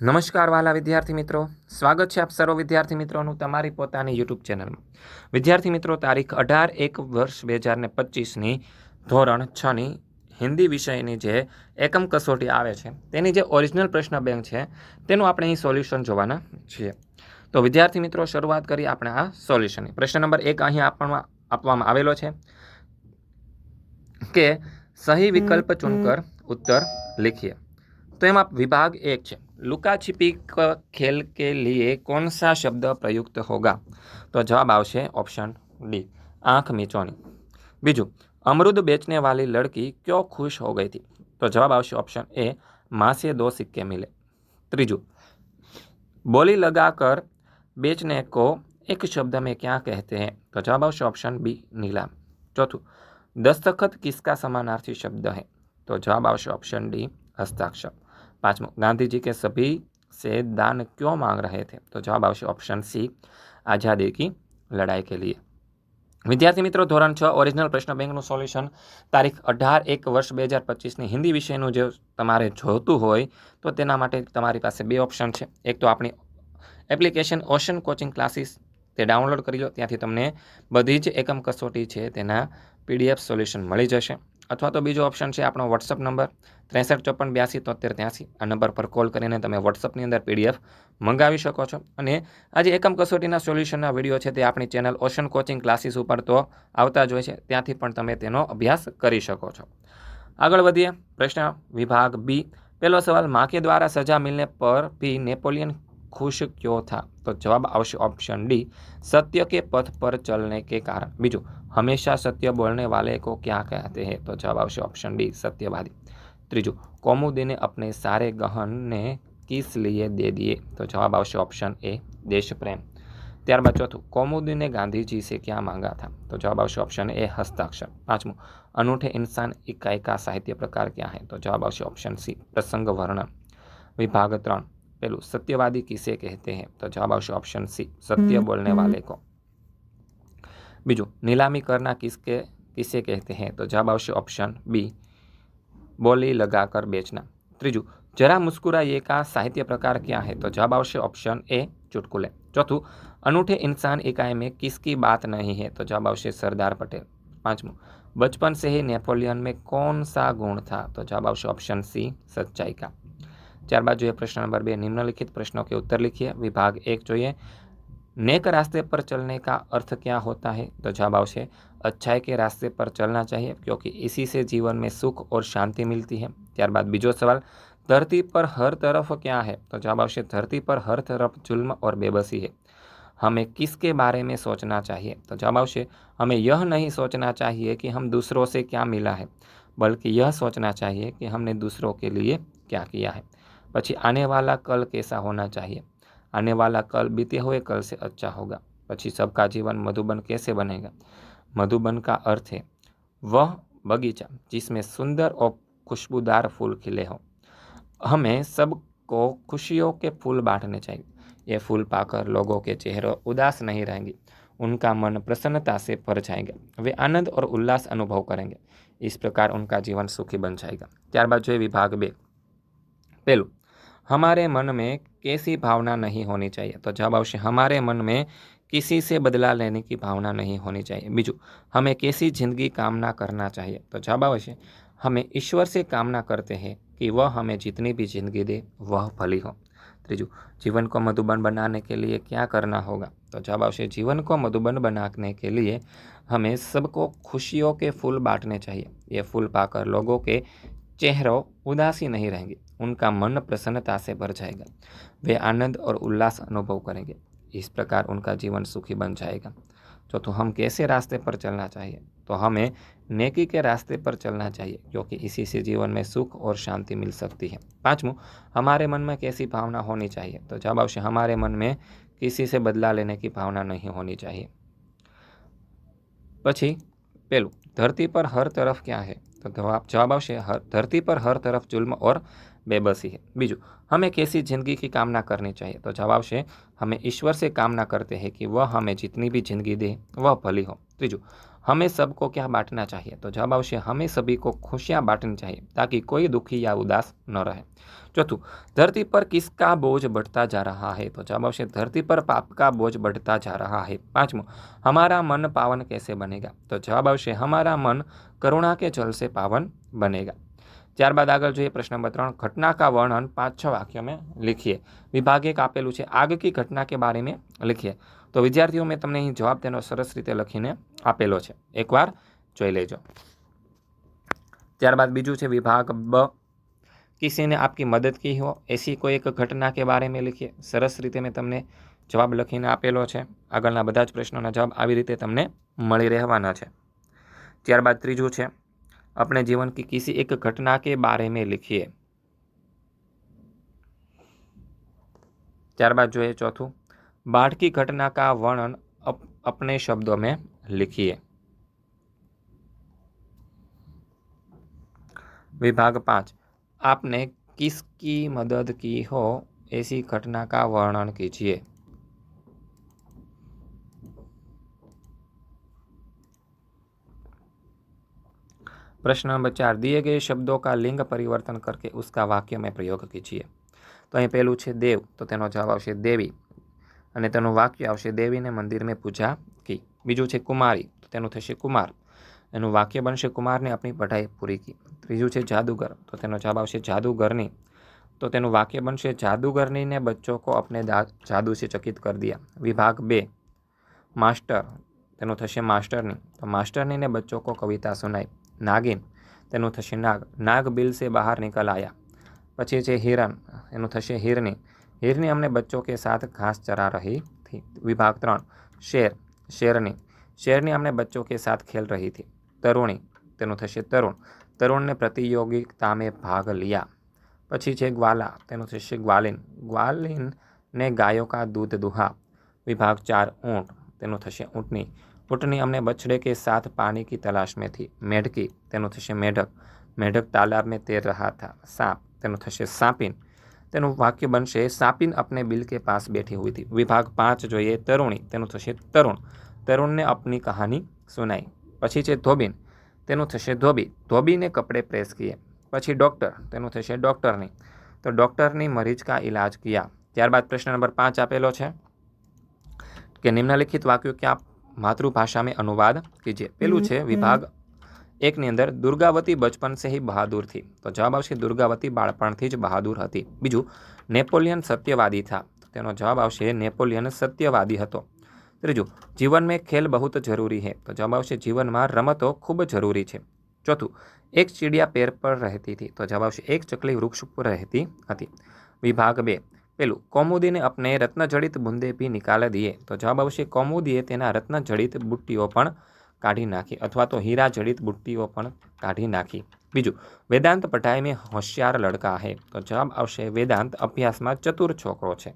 નમસ્કાર વાલા વિદ્યાર્થી મિત્રો. સ્વાગત છે આપ સર્વ વિદ્યાર્થી મિત્રોનું તમારી પોતાની યુટ્યુબ ચેનલમાં. વિદ્યાર્થી મિત્રો તારીખ અઢાર એક વર્ષ બે હજારને પચીસની ધોરણ છની હિન્દી વિષયની જે એકમ કસોટી આવે છે તેની જે ઓરિજિનલ પ્રશ્ન બેંક છે તેનું આપણે અહીં સોલ્યુશન જોવાના છીએ. તો વિદ્યાર્થી મિત્રો શરૂઆત કરી આપણે આ સોલ્યુશનની પ્રશ્ન નંબર એક અહીં આપવામાં આપવામાં આવેલો છે કે સહી વિકલ્પ ચૂનકર ઉત્તર લખીએ. તો એમાં વિભાગ એક છે. लुका छिपी क खेल के लिए कौन सा शब्द प्रयुक्त होगा तो जवाब આવશે ઓપ્શન ડી આંખ મીચોની બીજું अमरूद बेचने वाली लड़की क्यों खुश हो गई थी तो जवाब આવશે ऑप्शन ए माँ से दो सिक्के मिले ત્રીજું बोली लगाकर बेचने को एक शब्द में क्या कहते हैं तो जवाब આવશે ऑप्शन बी नीलाम चौथું दस्तखत किसका समानार्थी शब्द है तो जवाब આવશે ऑप्शन डी हस्ताक्षर पांचवा गांधी जी के सभी से दान क्यों मांग रहे थे तो जवाब આવશે ઓપ્શન સી આઝાદી કી લડાઈ કે लिए વિદ્યાર્થી મિત્રો ધોરણ છ ઓરિજિનલ પ્રશ્ન બેંકનું સોલ્યુશન તારીખ અઢાર એક વર્ષ બે હજાર પચીસની હિન્દી વિષયનું જે તમારે જોતું હોય તો તેના માટે તમારી પાસે બે ઓપ્શન છે એક તો આપણી એપ્લિકેશન ઓશન કોચિંગ ક્લાસીસ તે ડાઉનલોડ કરી લો ત્યાંથી તમને બધી જ એકમ કસોટી છે તેના પીડીએફ સોલ્યુશન મળી જશે અથવા તો બીજો ઓપ્શન છે આપણો વોટ્સઅપ નંબર ત્રેસઠ ચોપન બ્યાસી તોતેર ત્યાંસી. આ નંબર પર કોલ કરીને તમે વોટ્સઅપની અંદર પીડીએફ મંગાવી શકો છો. અને આજે એકમ કસોટીના સોલ્યુશનના વીડિયો છે તે આપણી ચેનલ ઓશન કોચિંગ ક્લાસીસ ઉપર તો આવતા જ હોય છે. ત્યાંથી પણ તમે તેનો અભ્યાસ કરી શકો છો. આગળ વધીએ. પ્રશ્ન વિભાગ બી પહેલો સવાલ, માકે દ્વારા સજા મિલને પર પી નેપોલિયન ખુશ કયો થા? તો જવાબ આવશે ઓપ્શન ડી સત્ય કે પથ પર ચલને કે કારણ? બીજું हमेशा सत्य बोलने वाले को क्या कहते हैं तो जवाब આવશે ઓપ્શન ડી सत्यवादी ત્રીજું कौमुदी ने अपने सारे गहन ने किस लिए दे दिए तो जवाब આવશે ऑप्शन ए देश प्रेम ત્યારબાદ ચોથું कौमुदी ने गांधी जी से क्या मांगा था तो जवाब આવશે ऑप्शन ए हस्ताक्षर पांचमું अनूठे इंसान इकाई का साहित्य प्रकार क्या है तो जवाब આવશે ऑप्शन सी प्रसंग वर्णन विभाग ત્રણ પેલું सत्यवादी किसे कहते हैं तो जवाब આવશે ऑप्शन सी सत्य बोलने वाले को બીજું नीलामी करना किसके किसे कहते हैं तो जवाब આવશે ऑप्शन बी बोली लगाकर बेचना ત્રીજું जरा मुस्कुराइए का साहित्य प्रकार क्या है तो जवाब આવશે ऑप्शन ए चुटकुले चौथું अनूठे इंसान इकाई में किसकी बात नहीं है तो जवाब આવશે सरदार पटेल पांचमું बचपन से ही नेपोलियन में कौन सा गुण था तो जवाब આવશે ऑप्शन सी सच्चाई का ત્યારબાદ જોઈએ પ્રશ્ન નંબર બે निम्नलिखित प्रश्नों के उत्तर लिखिए विभाग एक જોઈએ नेक रास्ते पर चलने का अर्थ क्या होता है तो जवाब આવશે अच्छाई के रास्ते पर चलना चाहिए क्योंकि इसी से जीवन में सुख और शांति मिलती है ત્યારબાદ બીજો સવાલ धरती पर हर तरफ क्या है तो जवाब આવશે धरती पर हर तरफ जुल्म और बेबसी है हमें किसके बारे में सोचना चाहिए तो जवाब આવશે हमें यह नहीं सोचना चाहिए कि हम दूसरों से क्या मिला है बल्कि यह सोचना चाहिए कि हमने दूसरों के लिए क्या किया है પછી आने वाला कल कैसा होना चाहिए आने वाला कल बीते हुए कल से अच्छा होगा પછી सबका जीवन मधुबन कैसे बनेगा मधुबन का अर्थ है वह बगीचा जिसमें सुंदर और खुशबूदार फूल खिले हों हमें सबको खुशियों के फूल बांटने चाहिए ये फूल पाकर लोगों के चेहरे उदास नहीं रहेंगे उनका मन प्रसन्नता से भर जाएगा वे आनंद और उल्लास अनुभव करेंगे इस प्रकार उनका जीवन सुखी बन जाएगा ત્યારબાદ જોઈએ વિભાગ બે પહેલું हमारे मन में कैसी भावना नहीं होनी चाहिए तो जवाब આવશે हमारे मन में किसी से बदला लेने की भावना नहीं होनी चाहिए બીજું हमें कैसी जिंदगी कामना करना चाहिए तो जवाब આવશે हमें ईश्वर से कामना करते हैं कि वह हमें जितनी भी जिंदगी दे वह भली हो ત્રીજું जीवन को मधुबन बनाने के लिए क्या करना होगा तो जवाब આવશે जीवन को मधुबन बनाने के लिए हमें सबको खुशियों के फूल बांटने चाहिए ये फूल पाकर लोगों के चेहरों उदासी नहीं रहेंगे उनका मन प्रसन्नता से भर जाएगा वे आनंद और उल्लास अनुभव करेंगे इस प्रकार उनका जीवन सुखी बन जाएगा चौथों हम कैसे रास्ते पर चलना चाहिए तो हमें नेकी के रास्ते पर चलना चाहिए क्योंकि इसी से जीवन में सुख और शांति मिल सकती है पाँचवों हमारे मन में कैसी भावना होनी चाहिए तो जवाब आवश्य हमारे मन में किसी से बदला लेने की भावना नहीं होनी चाहिए પછી પેલું ધરતી પર હર તરફ ક્યાં है તો જવાબ જવાબ આવશે હર ધરતી પર હર તરફ जुल्म और बेबसी है બીજું हमें कैसी ज़िंदगी की कामना करनी चाहिए तो जवाब से हमें ईश्वर से कामना करते हैं कि वह हमें जितनी भी जिंदगी दे वह भली हो तीजू हमें सबको क्या बांटना चाहिए तो जवाब से हमें सभी को खुशियाँ बांटनी चाहिए ताकि कोई दुखी या उदास न रहे चौथू धरती पर किसका बोझ बढ़ता जा रहा है तो जवाब से धरती पर पाप का बोझ बढ़ता जा रहा है पांचमो हमारा मन पावन कैसे बनेगा तो जवाब આવશે हमारा मन करुणा के जल से पावन बनेगा ત્યારબાદ આગળ જોઈએ પ્રશ્ન નંબર ત્રણ, ઘટના કા વર્ણન? પાંચ, છ વાક્ય મેં લખીએ. વિભાગ એક આપેલું છે, આગ કી ઘટના કે બારે મેં લખીએ. તો વિદ્યાર્થીઓ, મેં તમને અહીં જવાબ તેનો સરસ રીતે લખીને આપેલો છે. એકવાર જોઈ લેજો. ત્યારબાદ બીજું છે, વિભાગ બ. કિસીને આપકી મદદ કી હો? એસી કોઈ એક ઘટના કે બારે મેં લખીએ. સરસ રીતે મેં તમને જવાબ લખીને આપેલો છે. આગળના બધા જ પ્રશ્નોના જવાબ આવી રીતે તમને મળી રહેવાના છે. ત્યારબાદ ત્રીજું છે अपने जीवन की किसी एक घटना के बारे में लिखिए ત્યારબાદ જોઈએ ચોથું बाढ़ की घटना का वर्णन अप, अपने शब्दों में लिखिए विभाग पाँच आपने किसकी मदद की हो ऐसी घटना का वर्णन कीजिए प्रश्न नंबर चार, दिए गए शब्दों का लिंग परिवर्तन करके उसका वाक्य में प्रयोग कीजिए। તો અહીં પહેલું છે દેવ તો તેનો જવાબ આવશે દેવી અને તેનું વાક્ય આવશે દેવીને મંદિરમાં પૂજા કી બીજું છે કુમારી તો તેનું થશે કુમાર એનું વાક્ય બનશે કુમારને આપણી પઢાઈ પૂરી કી ત્રીજું છે જાદુગર તો તેનો જવાબ આવશે જાદુગરની તો તેનું વાક્ય બનશે જાદુગરનીને બચ્ચો કો અપને જાદુ સે ચકિત કર દિયા વિભાગ બે માસ્ટર તેનું થશે માસ્ટરની તો માસ્ટરનીને બચ્ચો કવિતા સુનાઈ નાગિન. તેનું થશે નાગ. નાગ બિલ સે બહાર નિકલ આયા પછી છે હિરણ, એનું થશે હિરની. હિરની અમને બચ્ચો કે સાથ ઘાસ ચરા રહી હતી વિભાગ ત્રણ. શેર. શેરની. શેરની અમને બચ્ચો કે સાથ ખેલ રહી હતી તરુણી. તેનું થશે તરુણ. તરુણને પ્રતિયોગિતામે ભાગ લ્યા. પછી છે ગ્વાલા. તેનું થશે ગ્વાલિન. ગ્વાલિન ને ગાયો કા દૂધ દુહા. વિભાગ ચાર, ઊંટ. તેનું થશે ઊંટની. पुटनी અમને બછડે કે साथ પાણી કી तलाश में थी मेढकी તેનું થશે મેઢક. મેઢક તાલાબ મેં તैર રહા था સાપ, તેનું થશે સાપિન. તેનું વાક્ય બનશે, સાપિન अपने બિલ કે પાસ બેઠી हुई थी વિભાગ પાંચ જોઈએ, તરુણી, તેનું થશે તરુણ. તરુણને અપની કહાની સુનાઈ. પછી છે, ધોબીન. તેનું થશે ધોબી. ધોબીને કપડે પ્રેસ કીએ. પછી ડૉક્ટર. તેનું થશે ડૉક્ટરની. તો ડૉક્ટરની મરીજ કા ઇલાજ કિયા? ત્યારબાદ પ્રશ્ન નંબર પાંચ આપેલો છે, કે નિમ્નલિખિત વાક્યો ક્યાં માતૃભાષા મેં અનુવાદ કીજીએ પેલું છે વિભાગ એકની અંદર દુર્ગાવતી બચપન સે હી બહાદુરથી. તો જવાબ આવશે દુર્ગાવતી બાળપણથી જ બહાદુર હતી. બીજું નેપોલિયન સત્યવાદી થા. તેનો જવાબ આવશે નેપોલિયન સત્યવાદી હતો. ત્રીજું જીવન મેં ખેલ બહુત જરૂરી હે. તો જવાબ આવશે જીવનમાં રમતો ખૂબ જરૂરી છે. ચોથું એક ચીડિયા પેર પર રહેતી હતી. તો જવાબ આવશે એક ચકલી વૃક્ષ પર રહેતી હતી. વિભાગ બે પેલું, કૌમુદીને અપને રત્નજડિત બુંદે પી નિકાલે દીએ. તો જવાબ આવશે, કૌમુદીએ તેના રત્નજડિત બુટ્ટીઓ પણ કાઢી નાખી. અથવા તો હીરા જડિત બુટ્ટીઓ પણ કાઢી નાખી. બીજું, વેદાંત પઢાઈ મેં હોશિયાર લડકા હે. તો જવાબ આવશે, વેદાંત અભ્યાસમાં ચતુર છોકરો છે.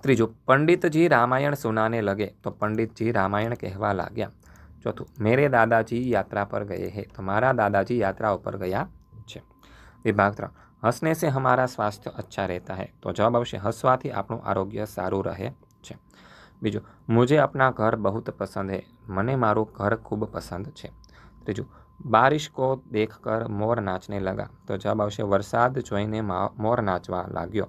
ત્રીજું, પંડિતજી રામાયણ સુનાને લગે. તો પંડિતજી રામાયણ કહેવા લાગ્યા. ચોથું, મેરે દાદાજી યાત્રા પર ગયે હે. તો મારા દાદાજી યાત્રા ઉપર ગયા છે. વિભાગ ત્રણ હસને સે હમારા સ્વાસ્થ્ય અચ્છા રહેતા હૈ. તો જવાબ આવશે, હસવાથી આપણું આરોગ્ય સારું રહે છે. બીજું, મુજે અપના ઘર બહુત પસંદ હે. મને મારું ઘર ખૂબ પસંદ છે. ત્રીજું, બારિશ કો દેખકર મોર નાચને લગા. તો જવાબ આવશે, વરસાદ જોઈને મોર નાચવા લાગ્યો.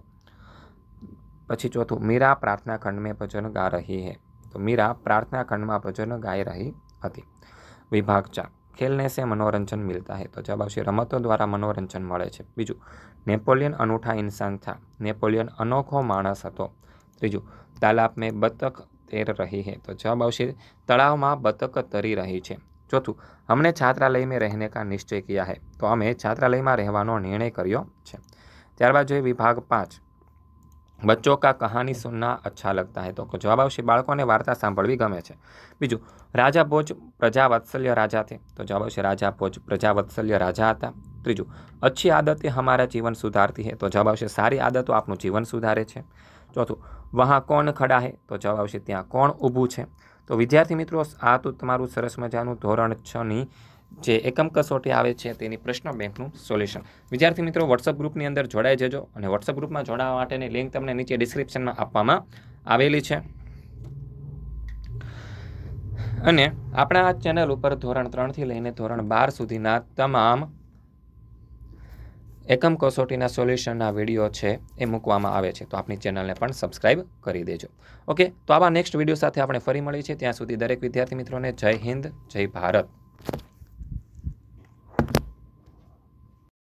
પછી ચોથું, મીરા પ્રાર્થના ખંડમાં ભજન ગા રહી હે. તો મીરા પ્રાર્થના ખંડમાં ભજન ગાઈ રહી હતી. વિભાગ ચાર. ખેલને સે મનોરંજન મિલતા હે. તો જવાબ આવશે, રમતો દ્વારા મનોરંજન મળે છે. બીજું, નેપોલિયન અનૂઠા ઇન્સાન થા. નેપોલિયન અનોખો માણસ હતો. ત્રીજું તાલાબ મેં બતક તેર રહી હે. તો જવાબ આવશે, તળાવમાં બતક તરી રહી છે. ચોથું, અમને છાત્રાલય में रहने का નિશ્ચય किया હે. તો અમે છાત્રાલયમાં રહેવાનો નિર્ણય કર્યો છે. ત્યારબાદ જોઈએ વિભાગ પાંચ. બચ્ચો કા કહાની સુનના અચ્છા લગતા હૈ તો જવાબ આવશે બાળકોને વાર્તા સાંભળવી ગમે છે બીજું રાજા ભોજ પ્રજા વત્સલ્ય રાજા થે તો જવાબ આવશે રાજા ભોજ પ્રજા વત્સલ્ય રાજા હતા ત્રીજું અચ્છી આદતે હમારા જીવન સુધારતી હે તો જવાબ આવશે સારી આદતો આપનું જીવન સુધારે છે ચોથું વહાં કોણ ખડા હે તો જવાબ આવશે ત્યાં કોણ ઊભું છે તો વિદ્યાર્થી મિત્રો આ તો તમારું સરસ મજાનું ધોરણ છની જે એકમ કસોટી આવે છે તેની પ્રશ્ન બેંકનું સોલ્યુશન. વિદ્યાર્થી મિત્રો વોટ્સઅપ ગ્રુપની અંદર જોડાઈ જજો અને વોટ્સઅપ ગ્રુપમાં જોડાવા માટેની લિંક તમને નીચે ડિસ્ક્રિપ્શનમાં આપવામાં આવેલી છે. અને આપણા આ ચેનલ ઉપર ધોરણ ત્રણથી લઈને ધોરણ બાર સુધીના તમામ એકમ કસોટીના સોલ્યુશનના વીડિયો છે એ મૂકવામાં આવે છે. તો આપણી ચેનલને પણ સબસ્ક્રાઇબ કરી દેજો. ઓકે, તો આવા નેક્સ્ટ વીડિયો સાથે આપણે ફરી મળીએ છીએ. ત્યાં સુધી દરેક વિદ્યાર્થી મિત્રોને જય હિન્દ, જય ભારત.